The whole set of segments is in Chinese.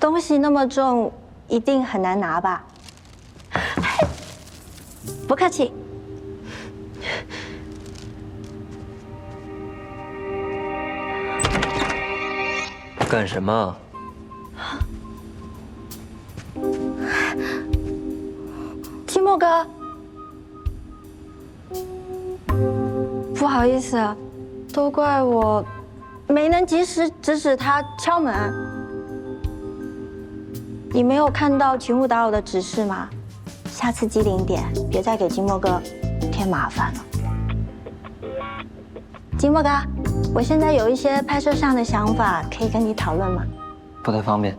东西那么重，一定很难拿吧？不客气。干什么？提莫哥，不好意思，都怪我没能及时制止他敲门。你没有看到群务打扰的指示吗？下次机灵点，别再给金墨哥添麻烦了。金墨哥，我现在有一些拍摄上的想法，可以跟你讨论吗？不太方便。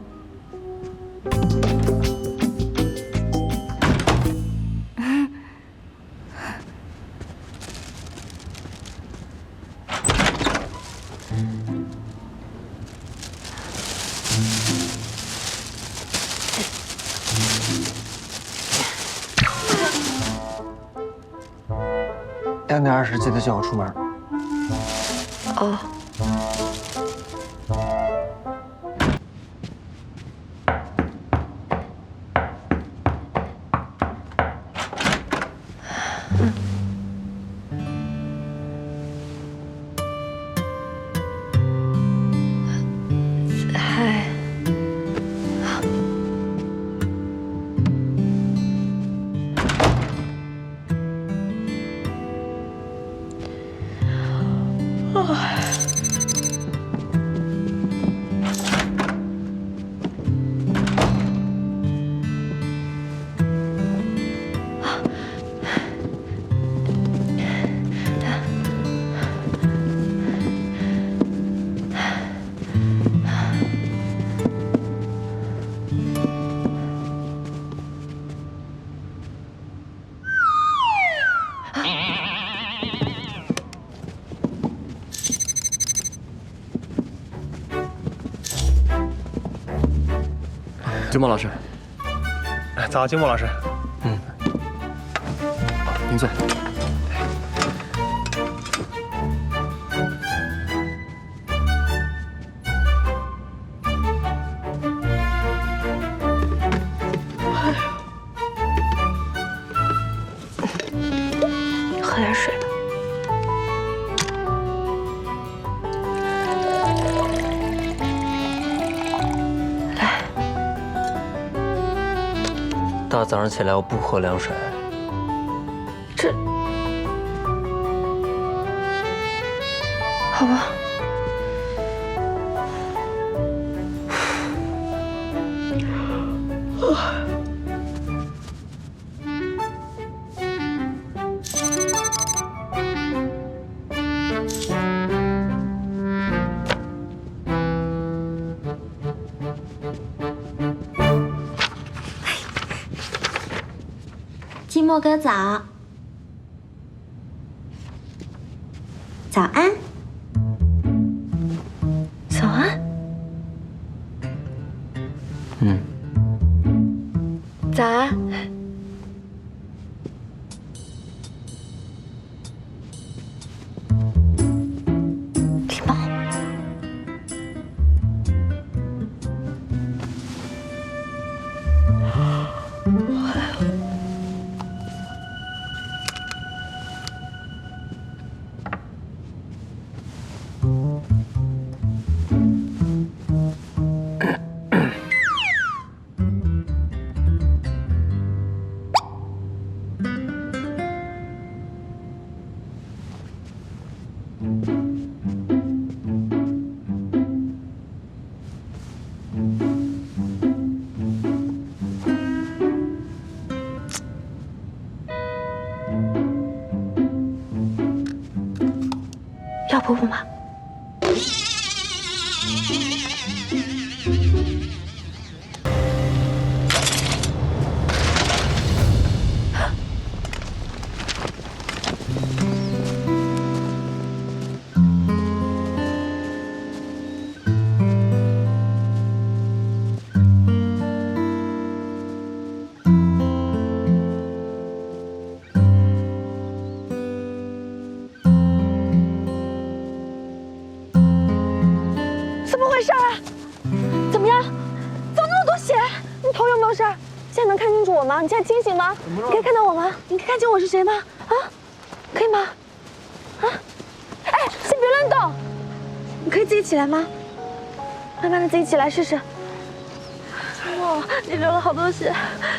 他叫我出门。哦。金墨老师，早，金墨老师。嗯，您坐。早上起来我不喝凉水。这，好吧。寂寞哥，早。婆婆吗？回事啊？怎么样？怎么那么多血？你头有没有事？现在能看清楚我吗？你现在清醒吗？你可以看到我吗？你可以看清我是谁吗？啊，可以吗？啊，哎，先别乱动，你可以自己起来吗？慢慢的自己起来试试。哇，你流了好多血，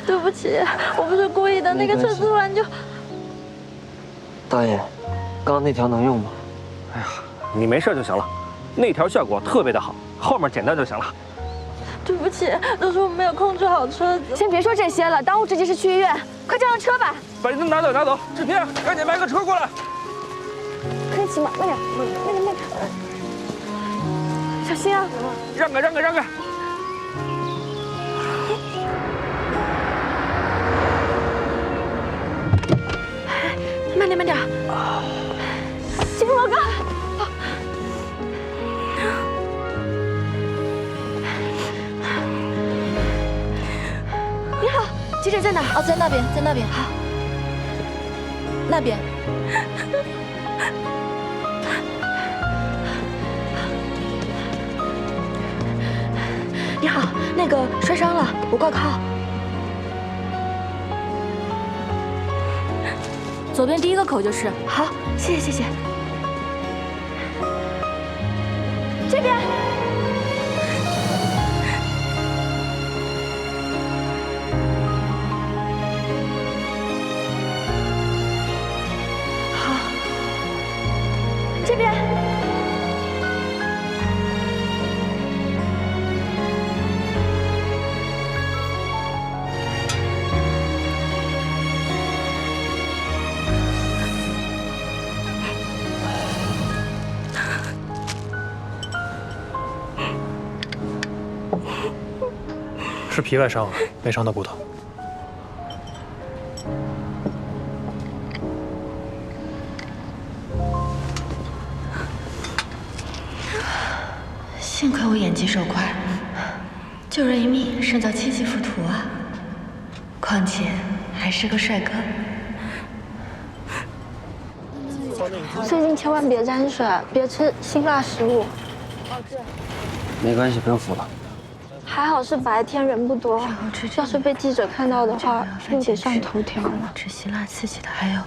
对不起，我不是故意的。那个车突然就……大爷，刚刚那条能用吗？哎呀你没事就行了，那条效果特别的好，后面简单就行了。对不起，都是我没有控制好车子。先别说这些了，当务之急是去医院，快叫上车吧。把人拿走拿走，志平，赶紧买个车过来。可以骑吗？慢点，慢点，慢点，小心啊！让开让开让开。慢点，慢点。在哪？哦，在那边，在那边。好，那边。你好，那个摔伤了，我挂靠。左边第一个口就是。好，谢谢谢谢。皮外伤了，没伤到骨头。幸亏我眼疾手快，救人一命胜造七级浮屠啊！况且还是个帅哥。最近千万别沾水，别吃辛辣食物。没关系，不用扶了。还好是白天人不多，要是被记者看到的话，又得上头条了。吃辛辣刺激的，还有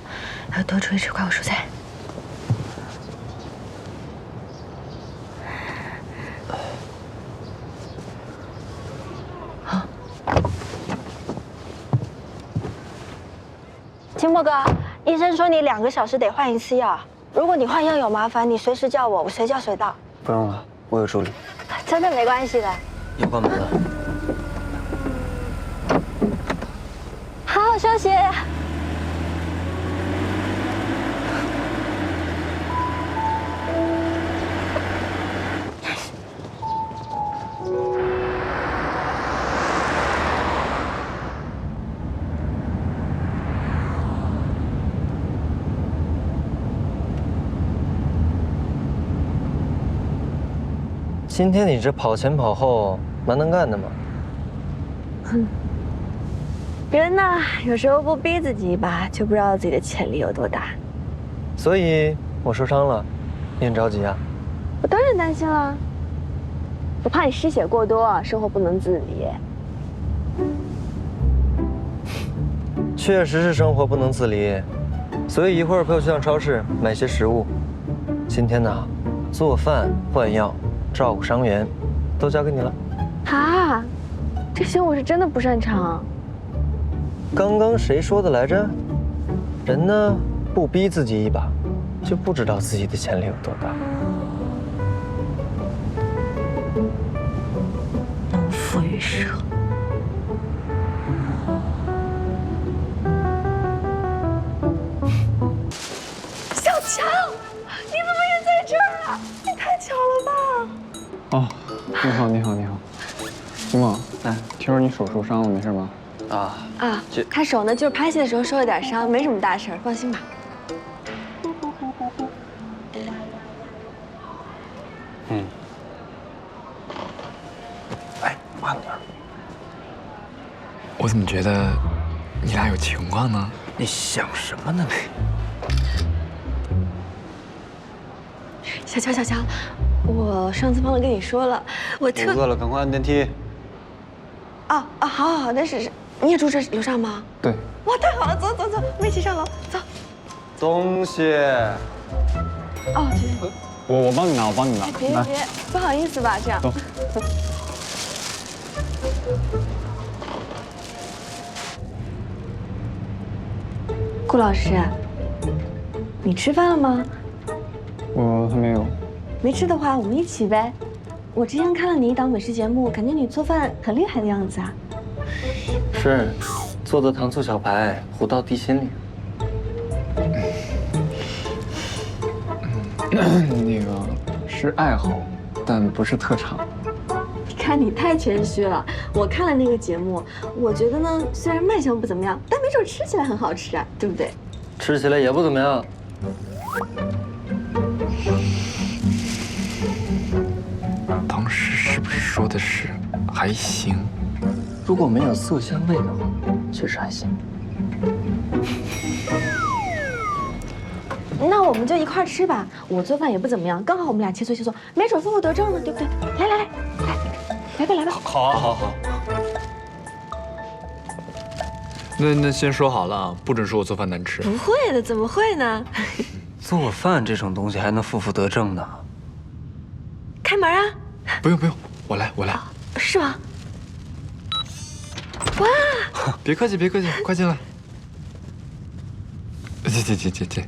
还有多注意吃瓜果蔬菜。金墨哥，医生说你两个小时得换一次药，如果你换药有麻烦，你随时叫我，我随叫随到。不用了，我有助理。真的没关系的。要关门了。好好休息。今天你这跑前跑后，蛮能干的嘛。哼人呢，有时候不逼自己一把，就不知道自己的潜力有多大。所以我受伤了，你很着急啊？我当然担心了，我怕你失血过多，生活不能自理。确实是生活不能自理，所以一会儿陪我去趟超市买些食物。今天呢，做饭、换药、照顾伤员，都交给你了。啊，这些我是真的不擅长。刚刚谁说的来着？人呢，不逼自己一把，就不知道自己的潜力有多大。农夫与蛇。你好，你好，你好，金梦，哎，听说你手受伤了，没事吧？啊，啊这，他手呢，就是拍戏的时候受了点伤，没什么大事儿，放心吧。嗯，哎，慢点。我怎么觉得你俩有情况呢？你想什么呢你？小乔，小乔，我上次忘了跟你说了，我我特饿了，赶快按电梯。啊啊，好好好，那是是你也住这楼上吗？对，哇，太好了，走走走，我们一起上楼，走。东西，哦，这我我帮你拿，我帮你拿。来，别别，不好意思吧，这样。走。顾老师，你吃饭了吗？我还没有。没吃的话，我们一起呗。我之前看了你一档美食节目，感觉你做饭很厉害的样子啊。是，做的糖醋小排，糊到地心里。那个是爱好，但不是特长。你看你太谦虚了。我看了那个节目，我觉得呢，虽然卖相不怎么样，但没准吃起来很好吃啊，对不对？吃起来也不怎么样。的是还行？如果没有色香味的话，确实还行。那我们就一块儿吃吧。我做饭也不怎么样，刚好我们俩切磋切磋，没准负负得正呢，对不对？来来来，来，来吧来吧。好啊，好好。那那先说好了啊，不准说我做饭难吃。不会的，怎么会呢？做饭这种东西还能负负得正呢？开门啊！不用不用，我来我来。是吗？哇！别客气别客气，快进来。进进进进进。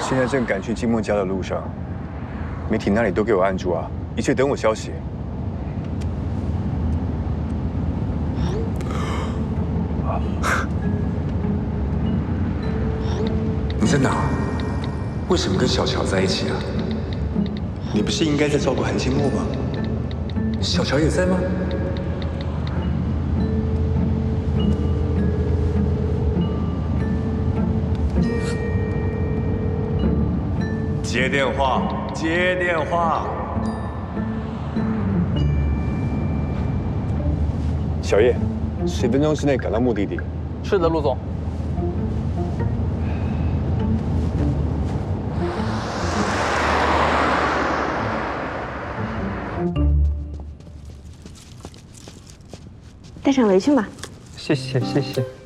现在正赶去金梦家的路上，媒体那里都给我按住啊！一切等我消息。你在哪？为什么跟小乔在一起啊？你不是应该在照顾韩清墨吗？小乔也在吗？接电话，接电话。小叶，十分钟之内赶到目的地。是的，陆总。上围裙吧。谢谢谢谢。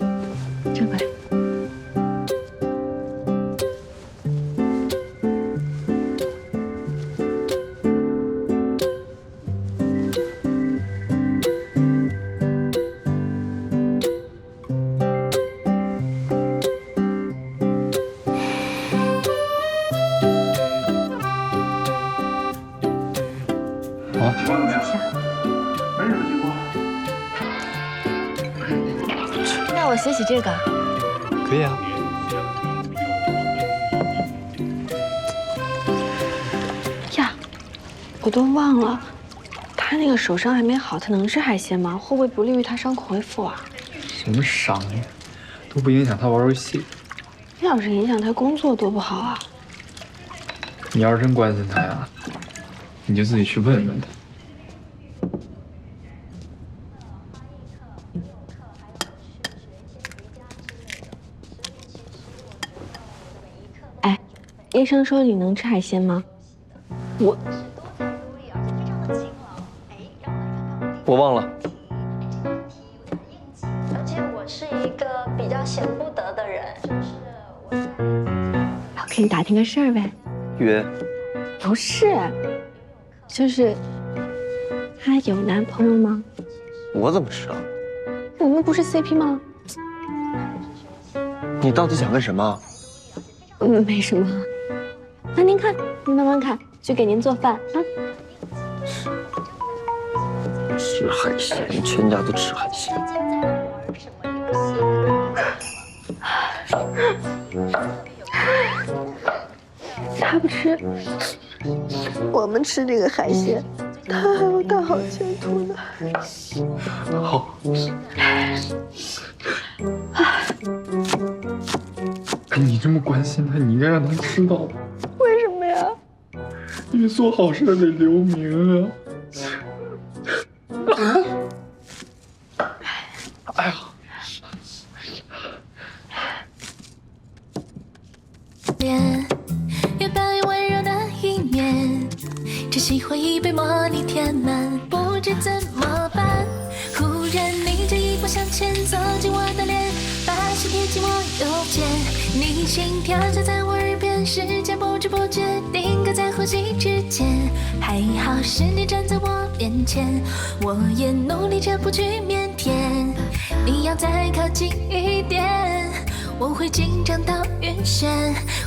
这个。可以啊。呀，我都忘了，他那个手伤还没好，他能吃海鲜吗？会不会不利于他伤口恢复啊？什么伤呀？都不影响他玩游戏。那要是影响他工作，多不好啊！你要是真关心他呀，你就自己去问问他。医生说你能吃海鲜吗？我我忘了。而且我是一个比较闲不得的人，就是我在。我给你打听个事儿呗。约。不是，就是她有男朋友吗？我怎么知道？我们不是 CP 吗？你到底想干什么？嗯，没什么。那您看，您慢慢看，去给您做饭啊。吃海鲜，全家都吃海鲜。他不吃，我们吃这个海鲜，他还有大好前途呢。好。哎，你这么关心他，你应该让他知道。为什么呀？因为做好事得留名啊。哎呀！原本温柔的一面，只喜欢。已被茉莉填满，不知怎么办。忽然你这一步向前走进我的脸，把心贴近我右肩，你心跳就在我耳边，时间不不知不觉定格在呼吸之间。还好是你站在我面前，我也努力着不去腼腆。你要再靠近一点，我会紧张到晕眩。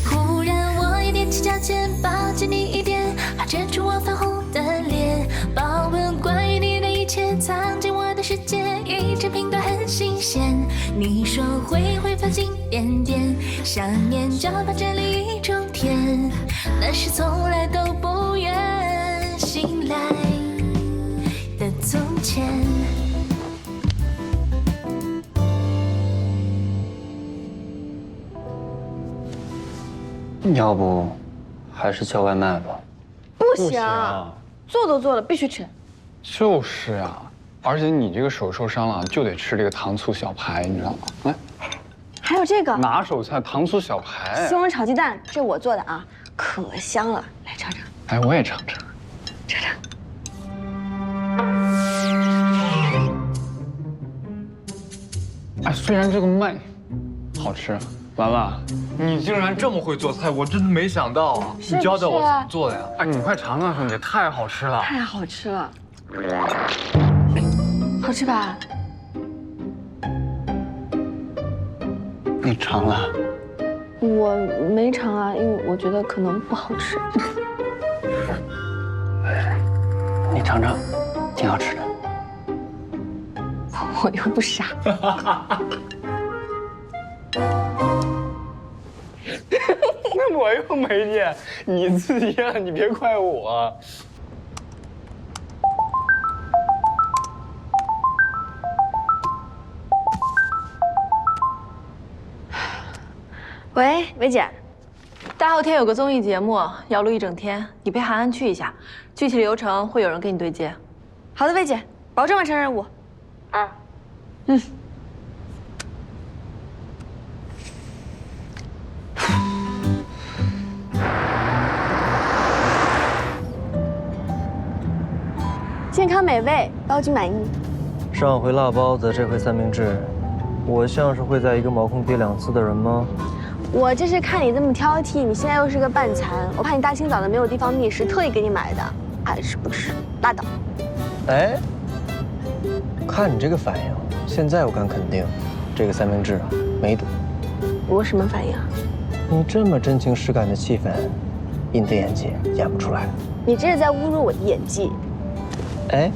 忽然我也踮起脚尖，抱紧你一点，怕遮住我泛红的脸。保温关于你的一切，藏进我的世界，一直频段很新鲜。你说会会繁星点点，想念就把这里一种甜，那是从来都不愿醒来的从前。要不，还是叫外卖吧。不行，行啊做都做了，必须吃。就是呀，而且你这个手受伤了，就得吃这个糖醋小排，你知道吗？来，还有这个拿手菜糖醋小排西。红柿炒鸡蛋，这我做的啊，可香了，来尝尝。哎，我也尝尝。尝尝。哎，虽然这个麦好吃，兰兰，你竟然这么会做菜，我真的没想到啊！是你教教我怎么做的呀？哎，你快尝尝，兄弟，太好吃了！太好吃了，好吃吧？你尝了？我没尝啊，因为我觉得可能不好吃。你尝尝，挺好吃的。我又不傻。那我又没念，你自己念，你别怪我。喂，薇姐，大后天有个综艺节目要录一整天，你陪韩寒去一下，具体流程会有人跟你对接。好的，薇姐，保证完成任务。嗯，健康美味，包君满意。上回辣包子，这回三明治，我像是会在一个毛孔憋两次的人吗？我这是看你这么挑剔，你现在又是个半残，我怕你大清早的没有地方觅食，特意给你买的。爱吃不吃，拉倒。哎，看你这个反应，现在我敢肯定，这个三明治啊没毒。我什么反应啊？你这么真情实感的气氛，你的演技演不出来。你这是在侮辱我的演技。哎，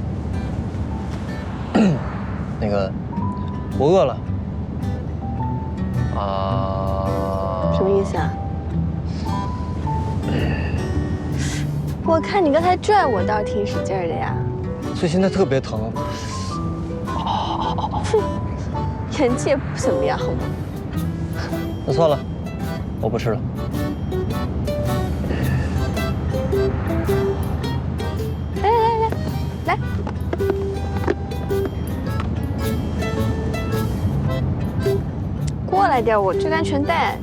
那个，我饿了。啊？什么意思啊？我看你刚才拽我倒是挺使劲儿的呀。所以现在特别疼。演技也不怎么样，好吗？那算了，我不吃了。来来来来来，过来点，我这个安全带。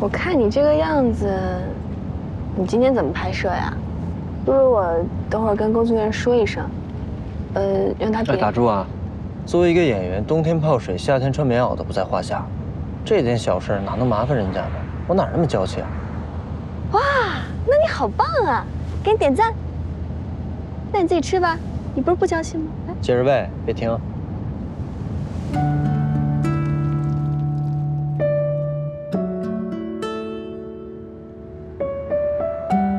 我看你这个样子，你今天怎么拍摄呀？不如我等会儿跟工作人员说一声，呃，让他别。哎，打住啊！作为一个演员，冬天泡水，夏天穿棉袄都不在话下，这点小事哪能麻烦人家呢？我哪那么娇气啊？哇，那你好棒啊！给你点赞。那你自己吃吧，你不是不娇气吗？来。接着喂，别停。